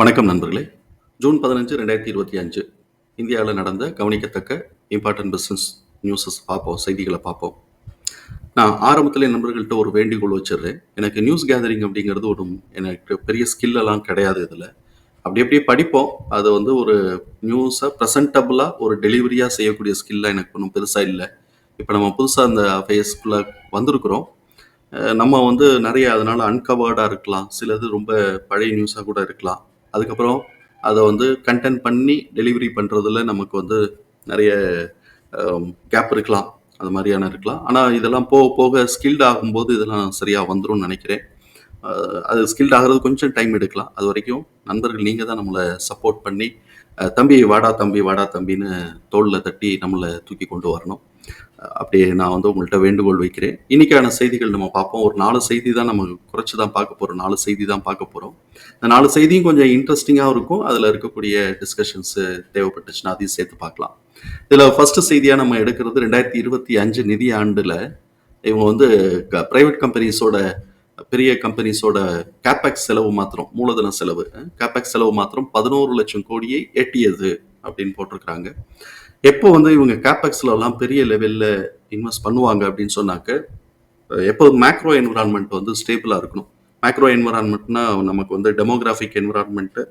வணக்கம் நண்பர்களே. ஜூன் பதினஞ்சு ரெண்டாயிரத்தி இருபத்தி அஞ்சு. இந்தியாவில் நடந்த கவனிக்கத்தக்க இம்பார்ட்டன்ட் பிஸ்னஸ் நியூஸஸ் பார்ப்போம் செய்திகளை பார்ப்போம். நான் ஆரம்பத்தில் நண்பர்கள்ட்ட ஒரு வேண்டுகோள் வச்சிடுறேன். எனக்கு நியூஸ் கேதரிங் அப்படிங்கிறது ஒரு எனக்கு பெரிய ஸ்கில்லெல்லாம் கிடையாது இதில். அப்படி அப்படியே படிப்போம். அது வந்து ஒரு நியூஸை ப்ரெசன்டபுளாக ஒரு டெலிவரியாக செய்யக்கூடிய ஸ்கில்லாக எனக்கு ஒன்றும் பெருசாக இல்லை. இப்போ நம்ம புதுசாக அந்த ஃபேஸ்குள்ளே வந்திருக்கிறோம். நம்ம வந்து நிறைய அதனால் அன்கவர்டாக இருக்கலாம். சிலது ரொம்ப பழைய நியூஸாக கூட இருக்கலாம். அதுக்கப்புறம் அதை வந்து கண்டென்ட் பண்ணி டெலிவரி பண்ணுறதுல நமக்கு வந்து நிறைய கேப் இருக்கலாம். அது மாதிரியான இருக்கலாம். ஆனால் இதெல்லாம் போக போக ஸ்கில்ட் ஆகும்போது இதெல்லாம் சரியாக வந்துடும் நினைக்கிறேன். அது ஸ்கில்ட் ஆகிறது கொஞ்சம் டைம் எடுக்கலாம். அது வரைக்கும் நண்பர்கள் நீங்கள் தான் நம்மளை சப்போர்ட் பண்ணி தம்பி வாடா தம்பி வாடா தம்பின்னு தோளில் தட்டி நம்மளை தூக்கி கொண்டு வரணும். அப்படியே நான் வந்து உங்கள்கிட்ட வேண்டுகோள் வைக்கிறேன். இன்னைக்கான செய்திகள் நம்ம பார்ப்போம். ஒரு நாலு செய்தி தான் நம்ம குறைச்சி தான் பார்க்க போகிறோம் நாலு செய்தி தான் பார்க்க போகிறோம் இந்த நாலு செய்தியும் கொஞ்சம் இன்ட்ரெஸ்டிங்காகவும் இருக்கும். அதில் இருக்கக்கூடிய டிஸ்கஷன்ஸு தேவைப்பட்டுச்சுன்னா அதையும் சேர்த்து பார்க்கலாம். இதில் ஃபர்ஸ்ட் செய்தியாக நம்ம எடுக்கிறது ரெண்டாயிரத்தி இருபத்தி அஞ்சு நிதி ஆண்டில் இவங்க வந்து ப்ரைவேட் கம்பெனிஸோட பெரிய கம்பெனிஸோட கேபேக்ஸ் செலவு மாத்திரம் மூலதன செலவு கேபெக்ஸ் செலவு மாத்திரம் பதினோரு லட்சம் கோடியை எட்டியது அப்படின்னு போட்டிருக்கிறாங்க. எப்போ வந்து இவங்க கேபெக்ஸ்லலாம் பெரிய லெவலில் இன்வெஸ்ட் பண்ணுவாங்க அப்படின்னு சொன்னாக்க எப்போ மேக்ரோ என்விரான்மெண்ட் வந்து ஸ்டேபிளாக இருக்கணும். மேக்ரோ என்விரான்மெண்ட்னா நமக்கு வந்து demographic environment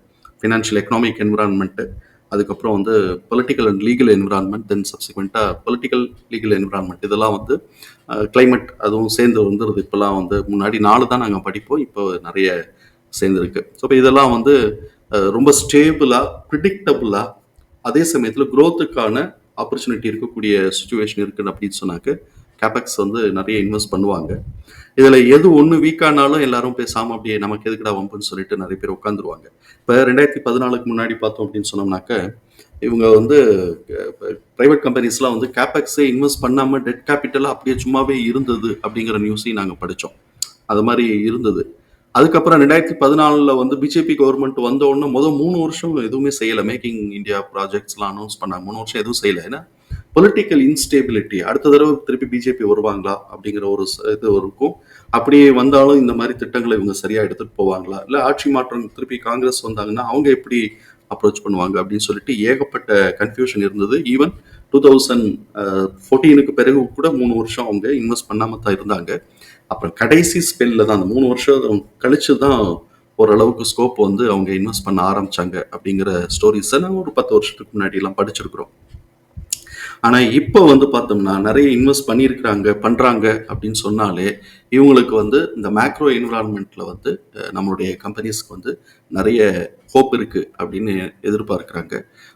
financial economic environment அதுக்கப்புறம் வந்து political and legal environment then சப்சிக்வெண்ட்டாக political legal environment இதெல்லாம் வந்து கிளைமேட் அதுவும் சேர்ந்து வந்துடுது இப்போல்லாம் வந்து முன்னாடி நாலு தான் நாங்கள் படிப்போம் இப்போ நிறைய சேர்ந்துருக்கு. ஸோ இப்போ இதெல்லாம் வந்து ரொம்ப ஸ்டேபிளாக ப்ரிடிக்டபுளாக அதே சமயத்தில் growth-க்கான ஆப்பர்ச்சுனிட்டி இருக்கக்கூடிய சுச்சுவேஷன் இருக்குன்னு அப்படின்னு சொன்னாக்க கேபெக்ஸ் வந்து நிறைய இன்வெஸ்ட் பண்ணுவாங்க. இதில் எது ஒன்று வீக்கானாலும் எல்லாரும் பேசாமல் அப்படியே நமக்கு எதுக்குடா வம்புன்னு சொல்லிட்டு நிறைய பேர் உட்காந்துருவாங்க இப்போ ரெண்டாயிரத்தி பதினாலுக்கு முன்னாடி பார்த்தோம் அப்படின்னு சொன்னோம்னாக்க இவங்க வந்து ப்ரைவேட் கம்பெனிஸ்லாம் வந்து கேபெக்ஸே இன்வெஸ்ட் பண்ணாமல் டெட் கேபிட்டலாக அப்படியே சும்மாவே இருந்தது அப்படிங்கிற நியூஸையும் நாங்கள் படித்தோம் அது மாதிரி இருந்தது. அதுக்கப்புறம் ரெண்டாயிரத்தி பதினாலில் வந்து பிஜேபி கவர்மெண்ட் வந்த உடனே முதல் மூணு வருஷம் எதுவுமே செய்யலை. மேக்கிங் இந்தியா ப்ராஜெக்ட்ஸ்லாம் அனௌன்ஸ் பண்ணாங்க. மூணு வருஷம் எதுவும் செய்யலை. ஏன்னா பொலிட்டிக்கல் இன்ஸ்டேபிலிட்டி அடுத்த தடவை திருப்பி பிஜேபி வருவாங்களா அப்படிங்கிற ஒரு இது இருக்கும். அப்படியே வந்தாலும் இந்த மாதிரி திட்டங்களை இவங்க சரியாக எடுத்துகிட்டு போவாங்களா? இல்லை ஆட்சி மாற்றம் திருப்பி காங்கிரஸ் வந்தாங்கன்னா அவங்க எப்படி அப்ரோச் பண்ணுவாங்க அப்படின்னு சொல்லிட்டு ஏகப்பட்ட கன்ஃபியூஷன் இருந்தது. ஈவன் டூ தௌசண்ட் ஃபோர்டீனுக்கு பிறகு கூட மூணு வருஷம் அவங்க இன்வெஸ்ட் பண்ணாமல் தான் இருந்தாங்க. அப்புறம் கடைசி ஸ்பெல்ல தான் அந்த மூணு வருஷம் கழிச்சு தான் ஓரளவுக்கு ஸ்கோப் வந்து அவங்க இன்வெஸ்ட் பண்ண ஆரம்பிச்சாங்க அப்படிங்கிற ஸ்டோரிஸை நாங்கள் ஒரு பத்து வருஷத்துக்கு முன்னாடி எல்லாம் படிச்சிருக்கிறோம். ஆனால் இப்போ வந்து பார்த்தோம்னா நிறைய இன்வெஸ்ட் பண்ணியிருக்கிறாங்க பண்ணுறாங்க அப்படின்னு சொன்னாலே இவங்களுக்கு வந்து இந்த மேக்ரோ என்விரான்மெண்ட்டில் வந்து நம்மளுடைய கம்பெனிஸ்க்கு வந்து நிறைய ஹோப் இருக்குது அப்படின்னு எதிர்பார்க்குறாங்க.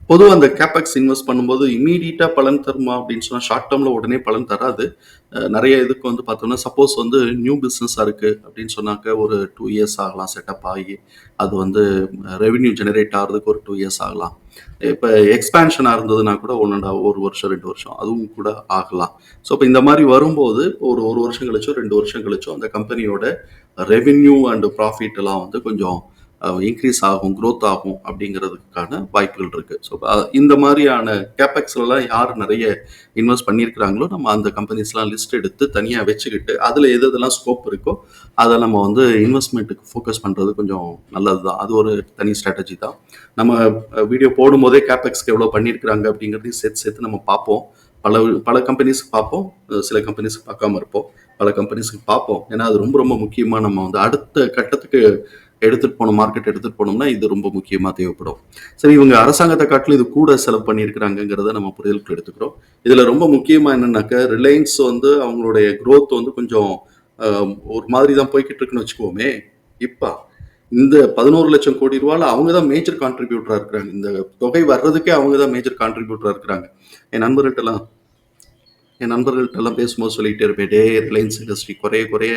பொதுவாக அந்த கேபெக்ஸ் இன்வெஸ்ட் பண்ணும்போது இமீடியட்டாக பலன் தருமா அப்படின்னு சொன்னால் ஷார்ட் டேர்மில் உடனே பலன் தராது. நிறைய இதுக்கு வந்து பார்த்தோம்னா சப்போஸ் வந்து நியூ பிஸ்னஸாக இருக்குது அப்படின்னு சொன்னாக்க ஒரு டூ இயர்ஸ் ஆகலாம் செட்டப் ஆகி அது வந்து ரெவின்யூ ஜெனரேட் ஆகிறதுக்கு ஒரு டூ இயர்ஸ் ஆகலாம். இப்போ எக்ஸ்பேன்ஷனாக இருந்ததுன்னா கூட ஒன்று ஒரு வருஷம் ரெண்டு வருஷம் அதுவும் கூட ஆகலாம். ஸோ இப்போ இந்த மாதிரி வரும்போது ஒரு ஒரு வருஷம் கழிச்சோ ரெண்டு வருஷம் கழிச்சோ அந்த கம்பெனியோட ரெவின்யூ அண்ட் ப்ராஃபிட் எல்லாம் வந்து கொஞ்சம் இன்க்ரீஸ் ஆகும் க்ரோத் ஆகும் அப்படிங்கிறதுக்கான வாய்ப்புகள் இருக்கு. ஸோ இந்த மாதிரியான கேபெக்ஸ்லாம் யார் நிறைய இன்வெஸ்ட் பண்ணியிருக்கிறாங்களோ நம்ம அந்த கம்பெனிஸ்லாம் லிஸ்ட் எடுத்து தனியாக வச்சுக்கிட்டு அதில் எது எதெல்லாம் ஸ்கோப் இருக்கோ அதை நம்ம வந்து இன்வெஸ்ட்மெண்ட்டுக்கு ஃபோக்கஸ் பண்ணுறது கொஞ்சம் நல்லது தான் அது ஒரு தனி ஸ்ட்ராட்டஜி தான். நம்ம வீடியோ போடும்போதே கேபெக்ஸ்க்கு எவ்வளோ பண்ணியிருக்கிறாங்க அப்படிங்கிறதையும் சேர்த்து சேர்த்து நம்ம பார்ப்போம். பல பல கம்பெனிஸ்க்கு பார்ப்போம். சில கம்பெனிஸ்க்கு பார்க்காம இருப்போம். பல கம்பெனிஸ்க்கு பார்ப்போம். ஏன்னா அது ரொம்ப ரொம்ப முக்கியமாக நம்ம வந்து அடுத்த கட்டத்துக்கு எடுத்துகிட்டு போகணும் மார்க்கெட் எடுத்துகிட்டு போனோம்னா இது ரொம்ப முக்கியமாக தேவைப்படும். சரி இவங்க அரசாங்கத்தை காட்டிலும் இது கூட செலவு பண்ணியிருக்கிறாங்கங்கிறத நம்ம புரிதலுக்கு எடுத்துக்கிறோம். இதில் ரொம்ப முக்கியமாக என்னன்னாக்க ரிலையன்ஸ் வந்து அவங்களுடைய க்ரோத் வந்து கொஞ்சம் ஒரு மாதிரி தான் போய்கிட்டு இருக்குன்னு வச்சுக்கோமே. இப்போ இந்த பதினோரு லட்சம் கோடி ரூபாயில் அவங்க தான் மேஜர் கான்ட்ரிபியூட்டராக இருக்கிறாங்க. இந்த தொகை வர்றதுக்கே அவங்க தான் மேஜர் கான்ட்ரிபியூட்டராக இருக்கிறாங்க. என் நண்பர்கிட்டலாம் என் நண்பர்கள்ட்டெல்லாம் பேசும்போது சொல்லிகிட்டே இருப்பேன் டே ரிலையன்ஸ் இண்டஸ்ட்ரி குறைய குறைய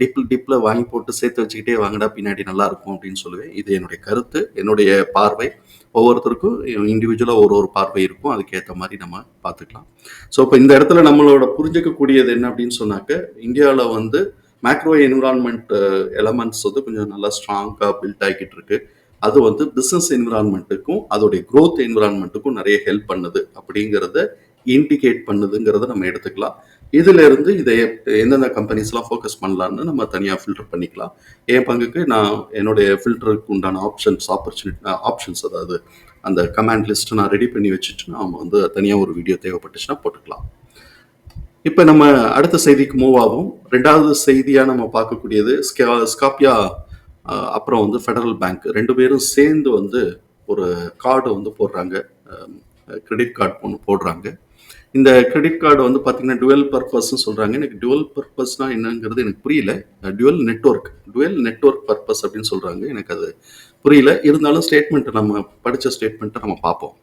டிப்பில் டிப்பில் வாங்கி போட்டு சேர்த்து வச்சுக்கிட்டே வாங்கடா பின்னாடி நல்லா இருக்கும் அப்படின்னு சொல்லுவேன். இது என்னுடைய கருத்து என்னுடைய பார்வை. ஒவ்வொருத்தருக்கும் இண்டிவிஜுவலாக ஒரு ஒரு பார்வை இருக்கும். அதுக்கேற்ற மாதிரி நம்ம பார்த்துக்கலாம். ஸோ இப்போ இந்த இடத்துல நம்மளோட புரிஞ்சிக்கக்கூடியது என்ன அப்படின்னு சொன்னாக்க இந்தியாவில் வந்து மேக்ரோ என்விரான்மெண்ட் எலமெண்ட்ஸ் வந்து கொஞ்சம் நல்லா ஸ்ட்ராங்காக பில்ட் ஆகிக்கிட்டு இருக்கு. அது வந்து பிஸ்னஸ் என்விரான்மெண்ட்டுக்கும் அதோடைய க்ரோத் என்விரான்மெண்ட்டுக்கும் நிறைய ஹெல்ப் பண்ணுது அப்படிங்கிறத இண்டிகேட் பண்ணுதுங்கிறத நம்ம எடுத்துக்கலாம். இதுல இருந்து இதை எப்- எந்தெந்த கம்பெனிஸ்லாம் ஃபோக்கஸ் பண்ணலான்னு நம்ம தனியாக ஃபில்டர் பண்ணிக்கலாம். என் பங்குக்கு நான் என்னுடைய ஃபில்டருக்கு உண்டான ஆப்ஷன்ஸ் ஆப்பர்ச்சுனிட்டி ஆப்ஷன்ஸ் அதாவது அந்த கமாண்ட் லிஸ்ட் நான் ரெடி பண்ணி வச்சுட்டு நாம வந்து தனியாக ஒரு வீடியோ தேவைப்பட்டுச்சுன்னா போட்டுக்கலாம். இப்போ நம்ம அடுத்த செய்திக்கு மூவ் ஆகும். ரெண்டாவது செய்தியாக நம்ம பார்க்கக்கூடியது ஸ்கா- ஸ்காப்பியா அப்புறம் வந்து ஃபெடரல் பேங்க் ரெண்டு பேரும் சேர்ந்து வந்து ஒரு கார்டு வந்து போடுறாங்க. கிரெடிட் கார்டு ஒன்று போடுறாங்க. இந்த கிரெடிட் கார்டு வந்து பார்த்தீங்கன்னா டுவெல் பர்பஸ்ன்னு சொல்கிறாங்க எனக்கு டுவெல் பர்பஸ்னால் என்னங்கிறது எனக்கு புரியல. Dual network dual network purpose அப்படின்னு சொல்கிறாங்க எனக்கு அது புரியல. இருந்தாலும் ஸ்டேட்மெண்ட்டை நம்ம படித்த ஸ்டேட்மெண்ட்டை நம்ம பார்ப்போம்.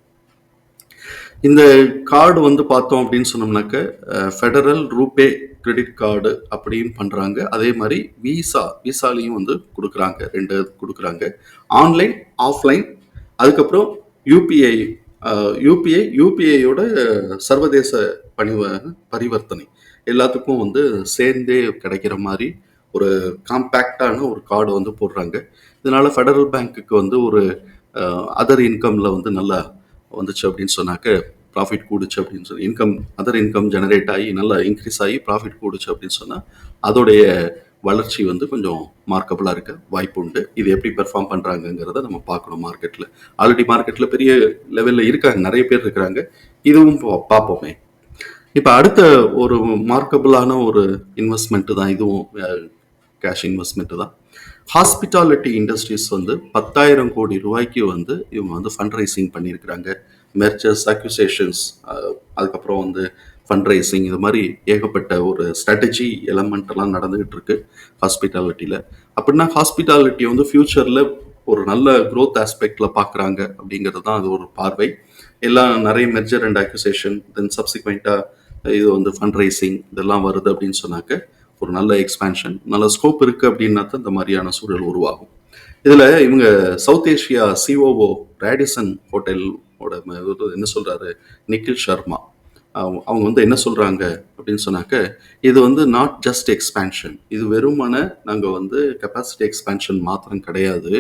இந்த கார்டு வந்து பார்த்தோம் அப்படின்னு சொன்னோம்னாக்க ஃபெடரல் ரூபே கிரெடிட் கார்டு அப்படின்னு பண்ணுறாங்க அதே மாதிரி விசா விசாலையும் வந்து கொடுக்குறாங்க. ரெண்டு கொடுக்குறாங்க. ஆன்லைன் ஆஃப்லைன் அதுக்கப்புறம் யூபிஐ யூபிஐ யூபிஐயோட சர்வதேச பணிவ பரிவர்த்தனை. எல்லாத்துக்கும் வந்து சேர்ந்தே கிடைக்கிற மாதிரி ஒரு காம்பேக்டான ஒரு கார்டு வந்து போடுறாங்க. இதனால ஃபெடரல் பேங்க்குக்கு வந்து ஒரு அதர் இன்கம்ல வந்து நல்லா வந்துச்சு அப்படின்னு சொன்னாக்க ப்ராஃபிட் கூடுச்சு அப்படின்னு சொல்லி இன்கம் அதர் இன்கம் ஜெனரேட் ஆகி நல்லா இன்க்ரீஸ் ஆகி ப்ராஃபிட் கூடுச்சு அப்படின்னு சொன்னால் அதோடைய வளர்ச்சி வந்து கொஞ்சம் மார்க்கபிளாக இருக்க வாய்ப்பு உண்டு. இது எப்படி பெர்ஃபார்ம் பண்ணுறாங்கங்கிறத நம்ம பார்க்கணும் மார்க்கெட்டில் ஆல்ரெடி மார்க்கெட்டில் பெரிய லெவலில் இருக்காங்க நிறைய பேர் இருக்கிறாங்க. இதுவும் பார்ப்போமே. இப்போ அடுத்த ஒரு மார்க்கபிளான ஒரு இன்வெஸ்ட்மெண்ட்டு தான் இதுவும் கேஷ் இன்வெஸ்ட்மெண்ட்டு தான். ஹாஸ்பிட்டாலிட்டி இண்டஸ்ட்ரீஸ் வந்து பத்தாயிரம் கோடி ரூபாய்க்கு வந்து இவங்க வந்து ஃபண்ட் ரைசிங் பண்ணியிருக்கிறாங்க மெர்ச்சர்ஸ் அக்யூசேஷன்ஸ் அதுக்கப்புறம் வந்து ஃபண்ட்ரைசிங் இது மாதிரி ஏகப்பட்ட ஒரு ஸ்ட்ராட்டஜி எலமெண்ட் எல்லாம் நடந்துகிட்டு இருக்கு ஹாஸ்பிட்டாலிட்டியில் அப்படின்னா ஹாஸ்பிட்டாலிட்டி வந்து ஃபியூச்சரில் ஒரு நல்ல க்ரோத் ஆஸ்பெக்டில் பார்க்குறாங்க அப்படிங்கிறது தான் அது ஒரு பார்வை. எல்லாம் நிறைய மெர்ஜர் அண்ட் அக்யூசேஷன் தென் சப்சிக்வெண்ட்டாக இது வந்து ஃபண்ட் ரைசிங் இதெல்லாம் வருது அப்படின்னு சொன்னாக்க ஒரு நல்ல எக்ஸ்பேன்ஷன் நல்ல ஸ்கோப் இருக்குது அப்படின்னா தான் இந்த மாதிரியான சூழல் உருவாகும். இதில் இவங்க சவுத் ஏஷியா சிஓஓ ரேடிசன் ஹோட்டலோட என்ன சொல்கிறாரு நிக்கில் சர்மா. அவங்க அவங்க வந்து என்ன சொல்கிறாங்க அப்படின்னு சொன்னாக்க இது வந்து நாட் ஜஸ்ட் எக்ஸ்பேன்ஷன் இது வெறுமான நாங்கள் வந்து கெப்பாசிட்டி எக்ஸ்பேன்ஷன் மாத்திரம் கிடையாது.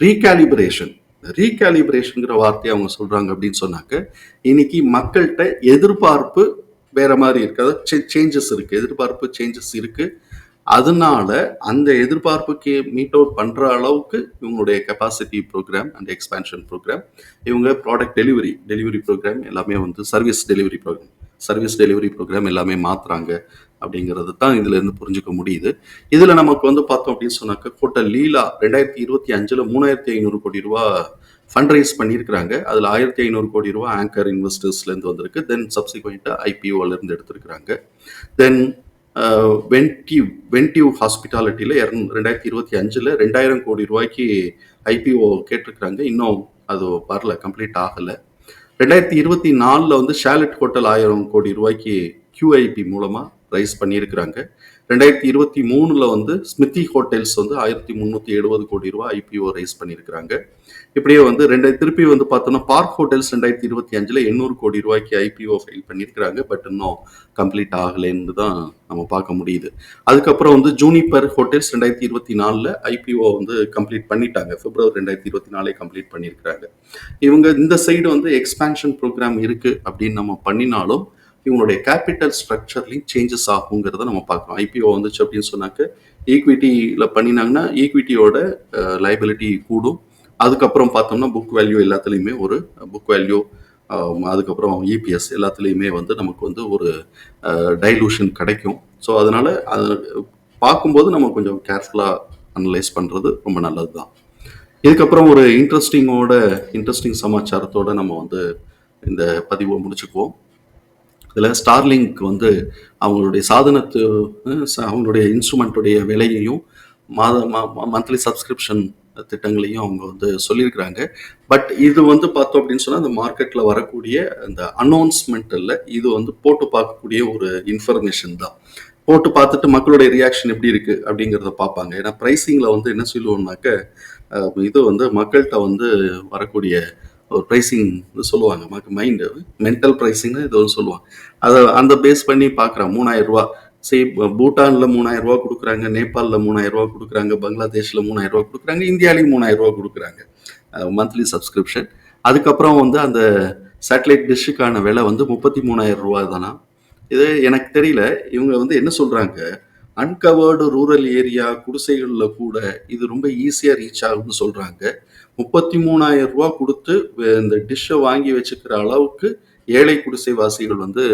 ரீகாலிபரேஷன் ரீகாலிபரேஷனுங்கிற வார்த்தையை அவங்க சொல்கிறாங்க அப்படின்னு சொன்னாக்க இன்னைக்கு மக்கள்கிட்ட எதிர்பார்ப்பு வேற மாதிரி இருக்குது அதாவது சேஞ்சஸ் இருக்குது எதிர்பார்ப்பு சேஞ்சஸ் இருக்குது அதனால அந்த எதிர்பார்ப்புக்கு மீட் அவுட் பண்ணுற அளவுக்கு இவங்களுடைய capacity programme and expansion programme இவங்க ப்ராடக்ட் டெலிவரி டெலிவரி ப்ரோக்ராம் எல்லாமே வந்து service delivery programme service delivery programme எல்லாமே மாற்றுறாங்க அப்படிங்கிறது தான் இதுலேருந்து புரிஞ்சுக்க முடியுது. இதில் நமக்கு வந்து பார்த்தோம் அப்படின்னு சொன்னாக்க கூட்ட லீலா ரெண்டாயிரத்தி இருபத்தி அஞ்சில் மூணாயிரத்தி ஐநூறு கோடி ரூபா ஃபண்ட் ரைஸ் பண்ணியிருக்கிறாங்க. அதில் ஆயிரத்தி ஐநூறு கோடி ரூபா ஆங்கர் இன்வெஸ்டர்ஸ்லேருந்து வந்திருக்கு. தென் சப்சிக்வெண்ட்டாக ஐபிஓலேருந்து எடுத்திருக்கிறாங்க. தென் வென்டிவ் வென்டிவ் ஹாஸ்பிட்டாலிட்டியில் இரநூ ரெண்டாயிரத்தி இருபத்தி அஞ்சில் ரெண்டாயிரம் கோடி ரூபாய்க்கு ஐபிஓ கேட்டிருக்கிறாங்க. இன்னும் அது வரல கம்ப்ளீட் ஆகலை. ரெண்டாயிரத்தி இருபத்தி நாலில் வந்து ஷேலட் ஹோட்டல் ஆயிரம் கோடி ரூபாய்க்கு கியூஐபி மூலமாக ரைஸ் பண்ணியிருக்கிறாங்க. ரெண்டாயிரத்தி இருபத்தி மூணில் வந்து ஸ்மிதி ஹோட்டல்ஸ் வந்து ஆயிரத்தி முந்நூற்றி எழுபது கோடி ரூபாய் ஐபிஓ ரைஸ் பண்ணியிருக்கிறாங்க. இப்படியே வந்து ரெண்டு திருப்பி வந்து பார்த்தோம்னா பார்க் ஹோட்டல்ஸ் ரெண்டாயிரத்தி இருபத்தி அஞ்சில் எண்ணூறு கோடி ரூபாய்க்கு ஐபிஓ ஃபைல் பண்ணியிருக்கிறாங்க. பட் இன்னும் கம்ப்ளீட் ஆகலைன்னு தான் நம்ம பார்க்க முடியுது. அதுக்கப்புறம் வந்து ஜூனிபர் ஹோட்டல்ஸ் ரெண்டாயிரத்தி இருபத்தி நாலில் ஐபிஓ வந்து கம்ப்ளீட் பண்ணிட்டாங்க. பிப்ரவரி ரெண்டாயிரத்தி இருபத்தி நாலே கம்ப்ளீட் பண்ணியிருக்கிறாங்க. இவங்க இந்த சைடு வந்து எக்ஸ்பேன்ஷன் ப்ரோக்ராம் இருக்கு அப்படின்னு நம்ம பண்ணினாலும் இவங்களுடைய கேபிட்டல் ஸ்ட்ரக்சர்லையும் சேஞ்சஸ் ஆகுங்கிறத நம்ம பார்க்கலாம் ஐபிஓ வந்துச்சு அப்படின்னு சொன்னாக்க ஈக்விட்டியில் பண்ணினாங்கன்னா ஈக்விட்டியோட லைபிலிட்டி கூடும். அதுக்கப்புறம் பார்த்தோம்னா புக் வேல்யூ எல்லாத்துலேயுமே ஒரு புக் வேல்யூ அதுக்கப்புறம் இபிஎஸ் எல்லாத்துலேயுமே வந்து நமக்கு வந்து ஒரு டைலூஷன் கிடைக்கும். ஸோ அதனால் அது பார்க்கும்போது நம்ம கொஞ்சம் கேர்ஃபுல்லாக அனலைஸ் பண்ணுறது ரொம்ப நல்லது தான் இதுக்கப்புறம் ஒரு இன்ட்ரெஸ்டிங்கோட இன்ட்ரெஸ்டிங் சமாச்சாரத்தோட நம்ம வந்து இந்த பதிவை முடிச்சுக்குவோம். இதில் ஸ்டார்லிங்க் வந்து அவங்களுடைய சாதனத்து அவங்களுடைய இன்ஸ்ட்ருமெண்ட்டுடைய விலையையும் மாத மந்த்லி சப்ஸ்கிரிப்ஷன் திட்டங்களையும் அவங்க வந்து சொல்லியிருக்கிறாங்க. பட் இது வந்து பார்த்தோம் அப்படின்னு சொன்னால் அந்த மார்க்கெட்டில் வரக்கூடிய அந்த அனௌன்ஸ்மெண்ட் இல்லை இது வந்து போட்டு பார்க்கக்கூடிய ஒரு இன்ஃபர்மேஷன் தான். போட்டு பார்த்துட்டு மக்களுடைய ரியாக்ஷன் எப்படி இருக்குது அப்படிங்கிறத பார்ப்பாங்க. ஏன்னா ப்ரைஸிங்கில் வந்து என்ன சொல்லுவோம்னாக்க இது வந்து மக்கள்கிட்ட வந்து வரக்கூடிய ஒரு ப்ரைஸிங் சொல்லுவாங்க. மைண்டு மென்டல் ப்ரைஸிங்னு இது வந்து சொல்லுவாங்க. அதை அந்த பேஸ் பண்ணி பார்க்குறேன். மூணாயிரம் ரூபா சரி பூட்டானில் மூணாயிரம் ரூபா கொடுக்குறாங்க நேபாளில் மூணாயிரம் ரூபா கொடுக்குறாங்க பங்களாதேஷில் மூணாயிரம் ரூபா கொடுக்குறாங்க இந்தியாவிலையும் மூணாயிரம் ரூபா கொடுக்குறாங்க. மந்த்லி சப்ஸ்கிரிப்ஷன் அதுக்கப்புறம் வந்து அந்த சேட்டலைட் டிஷ்ஷுக்கான விலை வந்து முப்பத்தி மூணாயிரம் ரூபா தானா? இது எனக்கு தெரியல. இவங்க வந்து என்ன சொல்கிறாங்க அன்கவர்டு ரூரல் ஏரியா குடிசைகளில் கூட இது ரொம்ப ஈஸியாக ரீச் ஆகும்னு சொல்கிறாங்க முப்பத்தி மூணாயிரம் ரூபா கொடுத்து இந்த டிஷ்ஷை வாங்கி வச்சுக்கிற அளவுக்கு ஏழை குடிசைவாசிகள் வந்து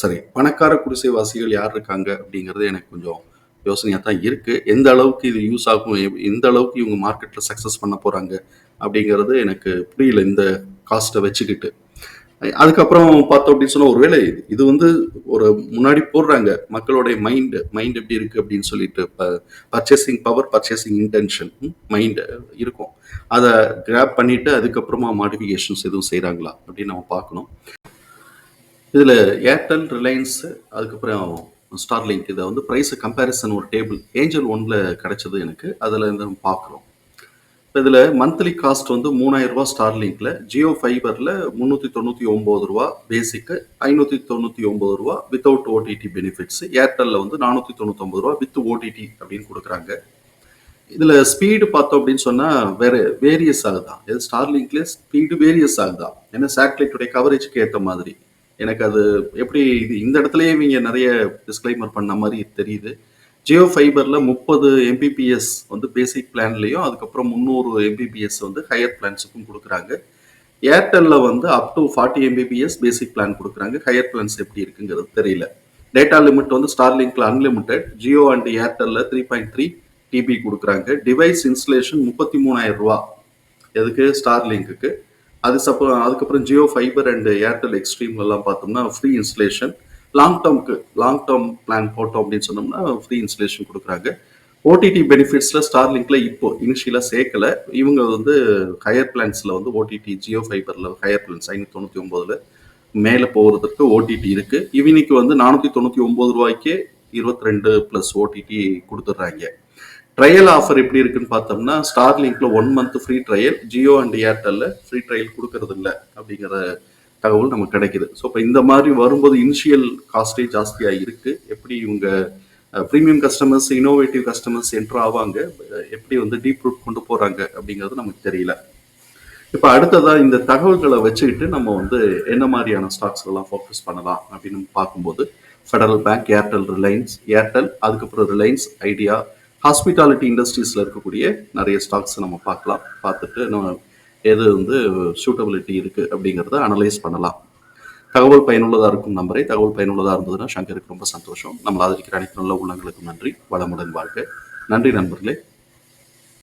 சரி பணக்கார குடிசைவாசிகள் யார் இருக்காங்க அப்படிங்கிறது எனக்கு கொஞ்சம் யோசனையாக தான் இருக்குது எந்த அளவுக்கு இது யூஸ் ஆகும், எந்த அளவுக்கு இவங்க மார்க்கெட்டில் சக்சஸ் பண்ண போகிறாங்க அப்படிங்கிறது எனக்கு புரியல இந்த காஸ்ட்டை வச்சுக்கிட்டு. அதுக்கப்புறம் பார்த்தோம் அப்படின்னு சொன்னால் ஒருவேளை இது வந்து ஒரு முன்னாடி போடுறாங்க. மக்களுடைய மைண்டு மைண்ட் எப்படி இருக்குது அப்படின்னு சொல்லிட்டு இப்போ purchasing power, purchasing intention mind இருக்கும். அதை கிராப் பண்ணிவிட்டு அதுக்கப்புறமா மாடிஃபிகேஷன்ஸ் எதுவும் செய்கிறாங்களா அப்படின்னு நம்ம பார்க்கணும். இதில் ஏர்டெல், ரிலையன்ஸ் அதுக்கப்புறம் ஸ்டார்லிங்க் இதை வந்து ப்ரைஸ் கம்பேரிசன் ஒரு டேபிள் ஏஞ்சல் ஒன்ல கிடைச்சது எனக்கு. அதில் இருந்து பார்க்குறோம். இப்போ இதில் மந்த்லி காஸ்ட் வந்து ரூ. 3000 ஸ்டார்லிங்க்ல, ஜியோ ஃபைபர்ல ரூ. 399 பேசிக், ரூ. 599 வித்தவுட் ஓடிடி பெனிஃபிட்ஸ். ஏர்டெல்லில் வந்து நானூற்றி தொண்ணூத்தொம்பது ரூபா வித் ஓடிடி அப்படின்னு கொடுக்குறாங்க இதில் ஸ்பீடு பார்த்தோம் அப்படின்னு சொன்னால் வேறு வேரியஸ் ஆகுதான் இது ஸ்டார்லிங்க்லேயே ஸ்பீடு வேரியஸ் ஆகுதான் ஏன்னா சேட்டலைட்டுடைய கவரேஜ்க்கு ஏற்ற மாதிரி. எனக்கு அது எப்படி இது இந்த இடத்துலயே இவங்க நிறைய டிஸ்க்ளைமர் பண்ண மாதிரி தெரியுது. ஜியோ ஃபைபர்ல 30 எம்பிபிஎஸ் வந்து பேசிக் பிளான்லயும், அதுக்கப்புறம் 300 எம்பிபிஎஸ் வந்து ஹையர் பிளான்ஸுக்கும் கொடுக்குறாங்க ஏர்டெல்ல வந்து up to forty Mbps basic plan கொடுக்குறாங்க ஹையர் பிளான்ஸ் எப்படி இருக்குங்கிறது தெரியல. டேட்டா லிமிட் வந்து ஸ்டார்லிங்க்ல அன்லிமிட்டெட் ஜியோ அண்ட் ஏர்டெல்ல 3.3 டிபி கொடுக்குறாங்க டிவைஸ் இன்ஸ்டலேஷன் முப்பத்தி மூணாயிரம் ரூபா எதுக்கு? ஸ்டார்லிங்க்குக்கு. அது சப்போ அதுக்கப்புறம் ஜியோ ஃபைபர் அண்ட் ஏர்டெல் எக்ஸ்ட்ரீம்லலாம் பார்த்தோம்னா, ஃப்ரீ இன்ஸ்டலேஷன். லாங் டேர்முக்கு லாங் டேர்ம் பிளான் போட்டோம் அப்படின்னு சொன்னோம்னா, ஃப்ரீ இன்ஸ்டலேஷன் கொடுக்குறாங்க ஓடிடி பெனிஃபிட்ஸ்ல ஸ்டார்லிங்க்ல இப்போ இனிஷியலாக சேர்க்கல. இவங்க வந்து ஹையர் பிளான்ஸில் வந்து ஓடிடி ஜியோ ஃபைபரில் ஹையர் பிளான்ஸ் ஐநூற்றி தொண்ணூற்றி ஒம்போதில் மேலே போகிறதுக்கு ஓடிடி இருக்குது இவனுக்கு வந்து நானூற்றி தொண்ணூற்றி ஒம்போது ரூபாய்க்கு இருபத்தி ரெண்டு ப்ளஸ் ஓடிடி கொடுத்துட்றாங்க ட்ரையல் ஆஃபர் எப்படி இருக்குன்னு பார்த்தோம்னா, ஸ்டார்லிங்க்ல 1 month free trial, Jio and ஏர்டெல்ல free trial கொடுக்கறது இல்லை அப்படிங்கிற தகவல் நமக்கு கிடைக்குது. ஸோ இப்போ இந்த மாதிரி வரும்போது இனிஷியல் காஸ்டே ஜாஸ்தியாக இருக்கு. எப்படி இவங்க premium customers, innovative customers enter ஆவாங்க, எப்படி வந்து டீப் ரூட் கொண்டு போறாங்க அப்படிங்கிறது நமக்கு தெரியல. இப்போ அடுத்ததா இந்த தகவல்களை வச்சுக்கிட்டு நம்ம வந்து என்ன மாதிரியான ஸ்டாக்ஸ் எல்லாம் ஃபோக்கஸ் பண்ணலாம் அப்படின்னு பார்க்கும்போது, federal bank, Airtel, Reliance, Airtel, அதுக்கப்புறம் ரிலையன்ஸ், ஐடியா, ஹாஸ்பிட்டாலிட்டி இண்டஸ்ட்ரீஸில் இருக்கக்கூடிய நிறைய ஸ்டாக்ஸ் நம்ம பார்க்கலாம். பார்த்துட்டு நம்ம எது வந்து சூட்டபிலிட்டி இருக்குது அப்படிங்கிறத அனலைஸ் பண்ணலாம். தகவல் பயனுள்ளதாக இருக்கும் நம்பரை தகவல் பயனுள்ளதாக இருந்ததுன்னா சங்கருக்கு ரொம்ப சந்தோஷம். நம்மளை ஆதரிக்கிற அனைத்து நல்ல உள்ளங்களுக்கும் நன்றி. வளமுடன் வாழ்க. நன்றி நண்பர்களே.